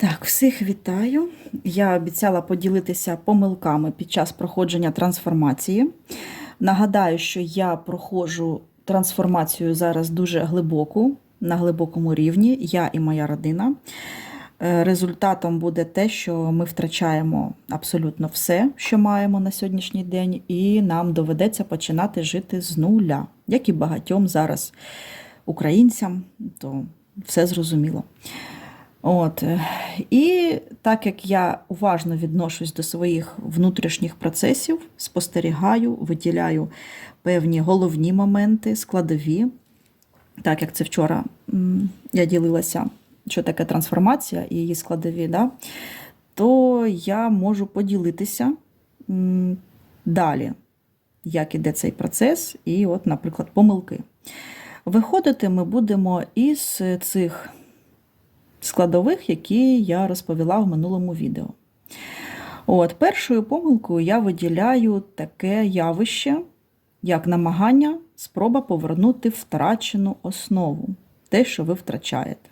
Так, всіх вітаю. Я обіцяла поділитися помилками під час проходження трансформації. Нагадаю, що я проходжу трансформацію зараз дуже глибоку, на глибокому рівні, я і моя родина. Е, Результатом буде те, що ми втрачаємо абсолютно все, що маємо на сьогоднішній день, і нам доведеться починати жити з нуля, як і багатьом зараз українцям, то все зрозуміло. От. І так як я уважно відношусь до своїх внутрішніх процесів, спостерігаю, виділяю певні головні моменти, складові, так як це вчора я ділилася, що таке трансформація і її складові, да, то я можу поділитися далі, як іде цей процес, і, от, наприклад, помилки. Виходити ми будемо із цих складових, які я розповіла в минулому відео. От, першою помилкою я виділяю таке явище, як намагання, спроба повернути втрачену основу, те, що ви втрачаєте.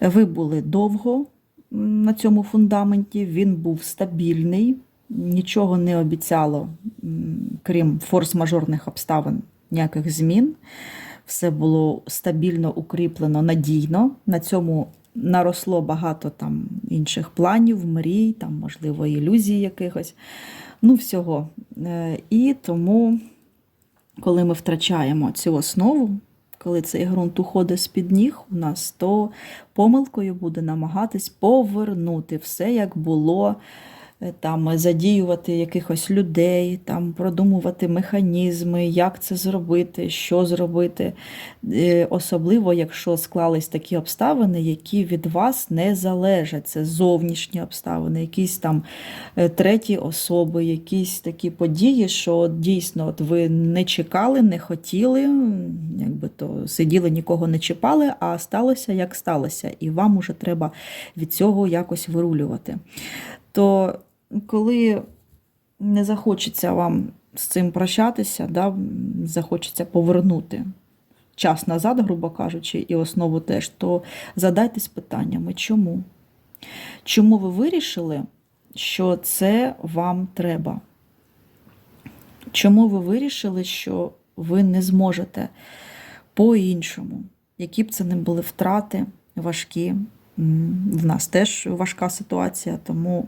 Ви були довго на цьому фундаменті, він був стабільний, нічого не обіцяло, крім форс-мажорних обставин, ніяких змін. Все було стабільно укріплено, надійно. На цьому наросло багато там інших планів, мрій, там, можливо, ілюзій якихось. Ну, всього. Е, І тому, коли ми втрачаємо цю основу, коли цей ґрунт уходить з-під ніг у нас, то помилкою буде намагатись повернути все, як було, там, задіювати якихось людей, там, продумувати механізми, як це зробити, що зробити. Е, Особливо, якщо склались такі обставини, які від вас не залежать. Це зовнішні обставини, якісь там е, треті особи, якісь такі події, що дійсно от ви не чекали, не хотіли, якби то сиділи, нікого не чіпали, а сталося як сталося, і вам уже треба від цього якось вирулювати. То коли не захочеться вам з цим прощатися, да, захочеться повернути час назад, грубо кажучи, і основу теж, то задайтесь питаннями, чому? Чому ви вирішили, що це вам треба? Чому ви вирішили, що ви не зможете по-іншому? Які б це не були втрати важкі? В нас теж важка ситуація, тому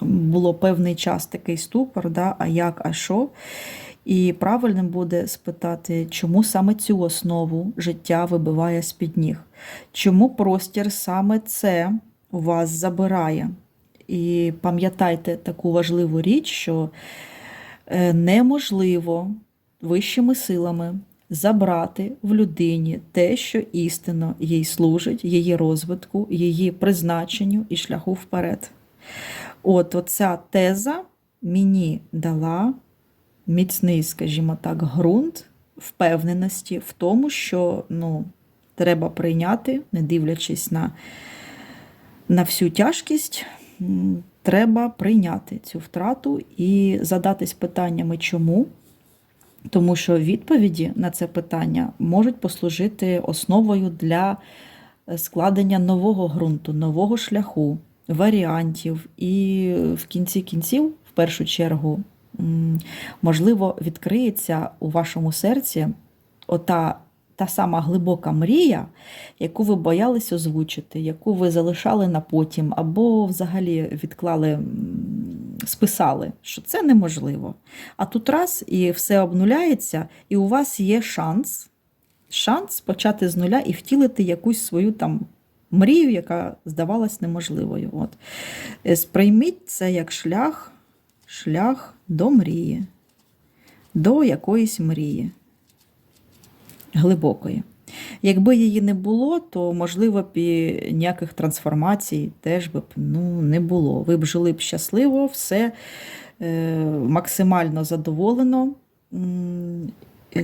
було певний час такий ступор, да, а як, а що. І правильним буде спитати, чому саме цю основу життя вибиває з-під ніг? Чому простір саме це у вас забирає? І пам'ятайте таку важливу річ, що е, неможливо вищими силами забрати в людині те, що істинно їй служить, її розвитку, її призначенню і шляху вперед. От оця теза мені дала міцний, скажімо так, ґрунт впевненості в тому, що ну, треба прийняти, не дивлячись на, на всю тяжкість, треба прийняти цю втрату і задатись питаннями, чому. Тому що відповіді на це питання можуть послужити основою для е, складення нового ґрунту, нового шляху, варіантів. І в кінці кінців, в першу чергу, можливо, відкриється у вашому серці ота та сама глибока мрія, яку ви боялись озвучити, яку ви залишали на потім, або взагалі відклали, списали, що це неможливо. А тут раз і все обнуляється, і у вас є шанс, шанс почати з нуля і втілити якусь свою там мрію, яка здавалась неможливою. От. Е, Сприйміть це як шлях, шлях до мрії, до якоїсь мрії глибокої. Якби її не було, то можливо б і ніяких трансформацій теж би б ну, не було. Ви б жили б щасливо, все е, максимально задоволено.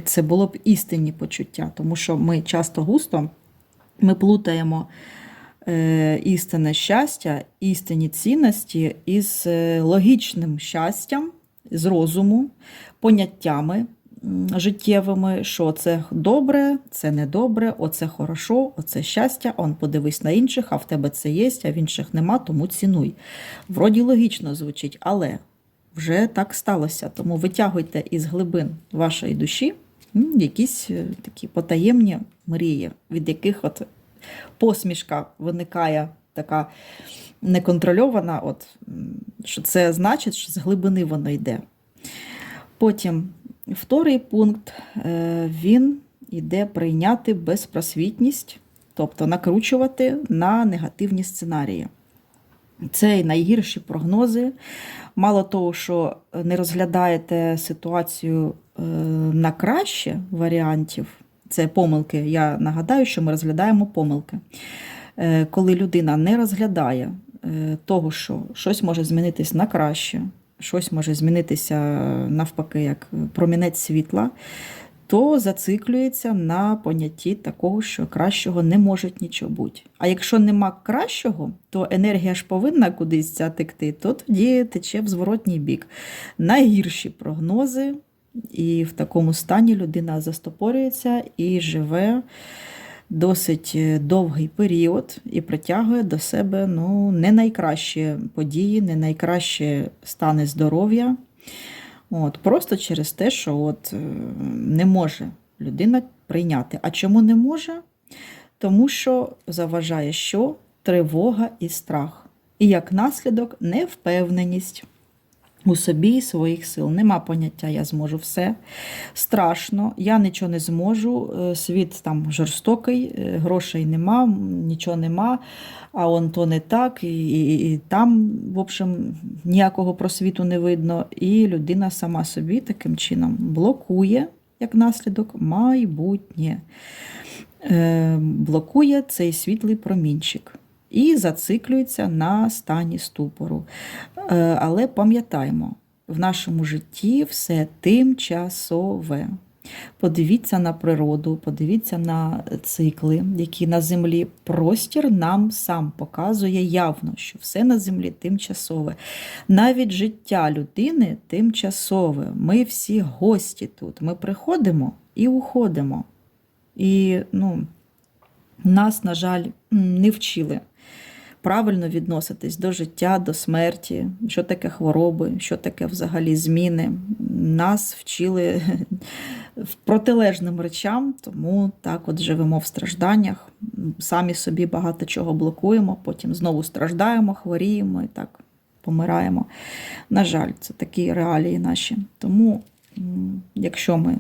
Це було б істинні почуття, тому що ми часто густо ми плутаємо е, істинне щастя, істинні цінності із е, логічним щастям, з розуму, поняттями, життєвими, що це добре, це недобре, оце хорошо, оце щастя, он подивись на інших, а в тебе це є, а в інших нема, тому цінуй. Вроді логічно звучить, але вже так сталося. Тому витягуйте із глибин вашої душі якісь е, такі потаємні мрії, від яких от посмішка виникає така неконтрольована, от, що це значить, що з глибини воно йде. Потім вторий пункт е, він йде прийняти безпросвітність, тобто накручувати на негативні сценарії. Це найгірші прогнози. Мало того, що не розглядаєте ситуацію е, на краще варіантів, це помилки. Я нагадаю, що ми розглядаємо помилки. Е, Коли людина не розглядає того, що щось може змінитись на краще, щось може змінитися навпаки, як промінець світла, то зациклюється на понятті такого, що кращого не може нічого бути. А якщо нема кращого, то енергія ж повинна кудись ця текти, то тоді тече в зворотній бік. Найгірші прогнози, і в такому стані людина застопорюється і живе досить е, довгий період і притягує до себе ну, не найкращі події, не найкращі стани здоров'я. От, Просто через те, що от, е, не може людина прийняти. А чому не може? Тому що заважає що? Тривога і страх. І як наслідок невпевненість у собі і своїх сил. Нема поняття, я зможу все. Страшно, я нічого не зможу. е, Світ там жорстокий, е, грошей нема, нічого нема, а он то не так, і, і, і там, в общем, ніякого просвіту не видно. І людина сама собі таким чином блокує, як наслідок, майбутнє. Е, блокує цей світлий промінчик і зациклюється на стані ступору. Е, Але пам'ятаймо, в нашому житті все тимчасове. Подивіться на природу, подивіться на цикли, які на землі. Простір нам сам показує явно, що все на землі тимчасове. Нас життя людини тимчасове. Ми всі гості тут. Ми приходимо і уходимо. І ну, нас, на жаль, не вчили правильно відноситись до життя, до смерті, що таке хвороби, що таке взагалі зміни. Нас вчили протилежним речам, тому так от живемо в стражданнях, самі собі багато чого блокуємо, потім знову страждаємо, хворіємо і так помираємо. На жаль, це такі реалії наші. Тому, якщо ми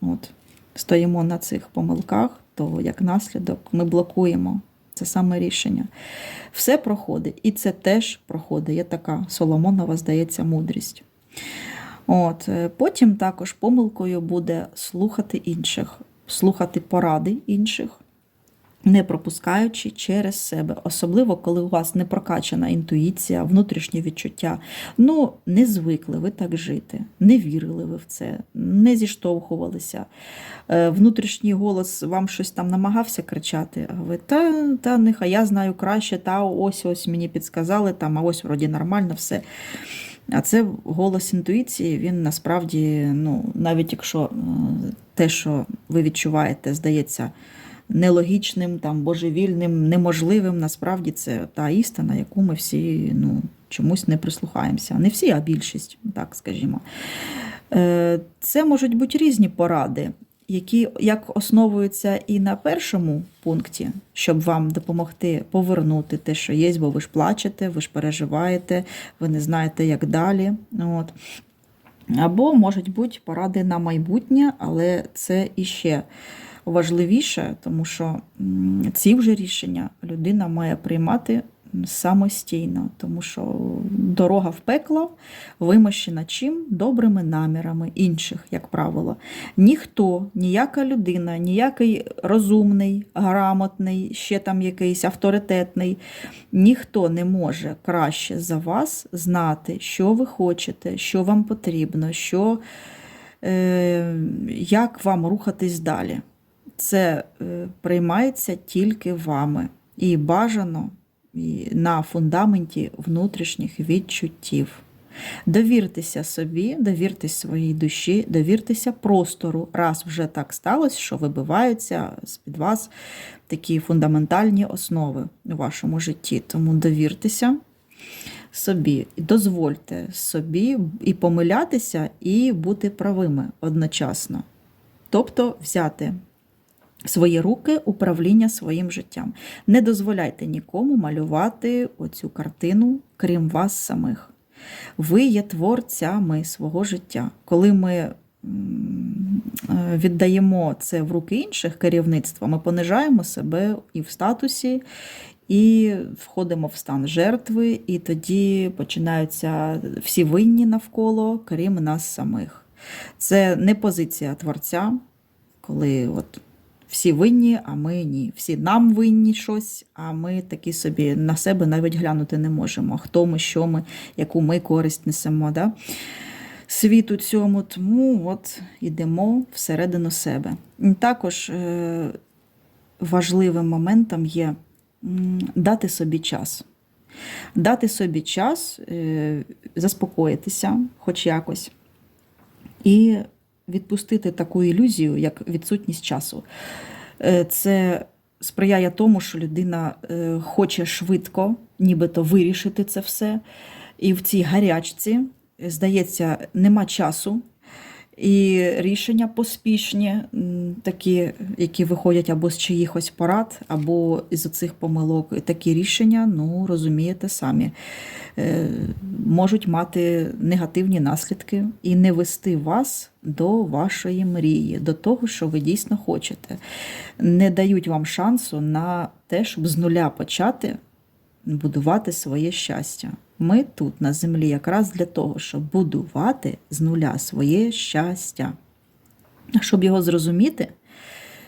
от, стоїмо на цих помилках, то як наслідок ми блокуємо це саме рішення. Все проходить, і це теж проходить. Є така Соломонова, здається, мудрість. От, е, Потім також помилкою буде слухати інших, слухати поради інших, не пропускаючи через себе, особливо коли у вас не прокачана інтуїція, внутрішнє відчуття. Ну, не звикли ви так жити, не вірили ви в це, не зіштовхувалися. Е, Внутрішній голос вам щось там намагався кричати, а ви та, та нехай я знаю краще, та ось ось мені підсказали, там, а ось вроді нормально все. А це голос інтуїції, він насправді, ну, навіть якщо е, те, що ви відчуваєте, здається нелогічним, там, божевільним, неможливим, насправді це та істина, яку ми всі ну, чомусь не прислухаємося. Не всі, а більшість, так скажімо. Е, Це можуть бути різні поради, які як основуються і на першому пункті, щоб вам допомогти повернути те, що є, бо ви ж плачете, ви ж переживаєте, ви не знаєте, як далі. От. Або можуть бути поради на майбутнє, але це іще важливіше, тому що ці вже рішення людина має приймати самостійно, тому що дорога в пекло вимощена чим? Добрими намірами інших, як правило. Ніхто, ніяка людина, ніякий розумний, грамотний, ще там якийсь авторитетний, ніхто не може краще за вас знати, що ви хочете, що вам потрібно, що, е, як вам рухатись далі. Це е, приймається тільки вами і бажано на фундаменті внутрішніх відчуттів. Довіртеся собі, довіртесь своїй душі, довіртеся простору, раз вже так сталося, що вибиваються з-під вас такі фундаментальні основи у вашому житті. Тому довіртеся собі, дозвольте собі і помилятися, і бути правими одночасно. Тобто взяти свої руки управління своїм життям. Не дозволяйте нікому малювати оцю картину, крім вас самих. Ви є творцями свого життя. Коли ми е, віддаємо це в руки інших керівництва, ми понижаємо себе і в статусі, і входимо в стан жертви, і тоді починаються всі винні навколо, крім нас самих. Це не позиція творця, коли от всі винні, а ми ні. Всі нам винні щось, а ми такі собі на себе навіть глянути не можемо. Хто ми, що ми, яку ми користь несемо. Да? Світу цьому, тому от ідемо всередину себе. Також е, важливим моментом є дати собі час. Дати собі час, е, заспокоїтися, хоч якось, і відпустити таку ілюзію, як відсутність часу. Е, Це сприяє тому, що людина е, хоче швидко, нібито вирішити це все. І в цій гарячці, здається, нема часу. І рішення поспішні, такі, які виходять або з чиїхось порад, або із оцих помилок. І такі рішення, ну розумієте самі, е, можуть мати негативні наслідки і не вести вас до вашої мрії, до того, що ви дійсно хочете. Не дають вам шансу на те, щоб з нуля почати будувати своє щастя. Ми тут на землі якраз для того, щоб будувати з нуля своє щастя. Щоб його зрозуміти,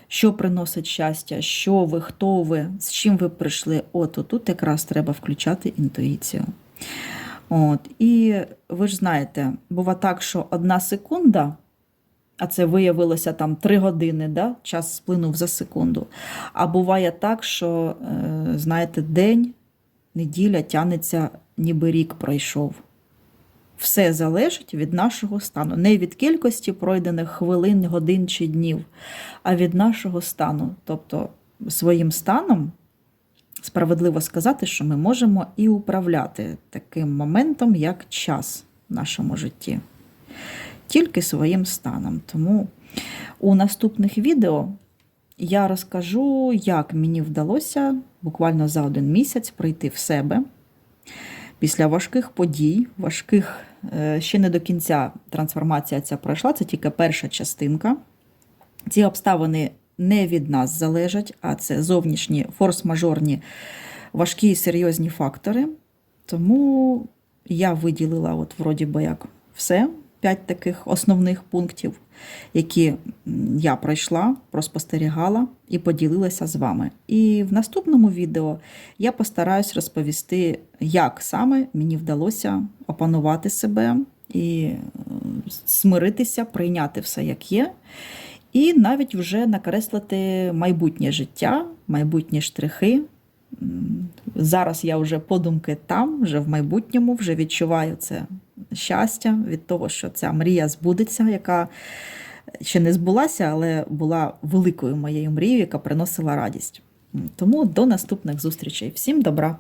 що приносить щастя, що ви, хто ви, з чим ви прийшли, от тут якраз треба включати інтуїцію. От. І ви ж знаєте, бува так, що одна секунда, а це виявилося там три години, да? час сплинув за секунду. А буває так, що, е, знаєте, день, неділя тянеться, ніби рік пройшов. Все залежить від нашого стану. Не від кількості пройдених хвилин, годин чи днів, а від нашого стану. Тобто своїм станом справедливо сказати, що ми можемо і управляти таким моментом, як час в нашому житті. Тільки своїм станом. Тому у наступних відео я розкажу, як мені вдалося буквально за один місяць прийти в себе після важких подій, важких е, ще не до кінця трансформація ця пройшла, це тільки перша частинка. Ці обставини не від нас залежать, а це зовнішні форс-мажорні важкі і серйозні фактори. Тому я виділила, от вроді би як все, п'ять таких основних пунктів, які я пройшла, проспостерігала і поділилася з вами. І в наступному відео я постараюсь розповісти, як саме мені вдалося опанувати себе і е, смиритися, прийняти все як є. І навіть вже накреслити майбутнє життя, майбутні штрихи. Зараз я вже подумки там, вже в майбутньому, вже відчуваю це щастя від того, що ця мрія збудеться, яка ще не збулася, але була великою моєю мрією, яка приносила радість. Тому до наступних зустрічей. Всім добра!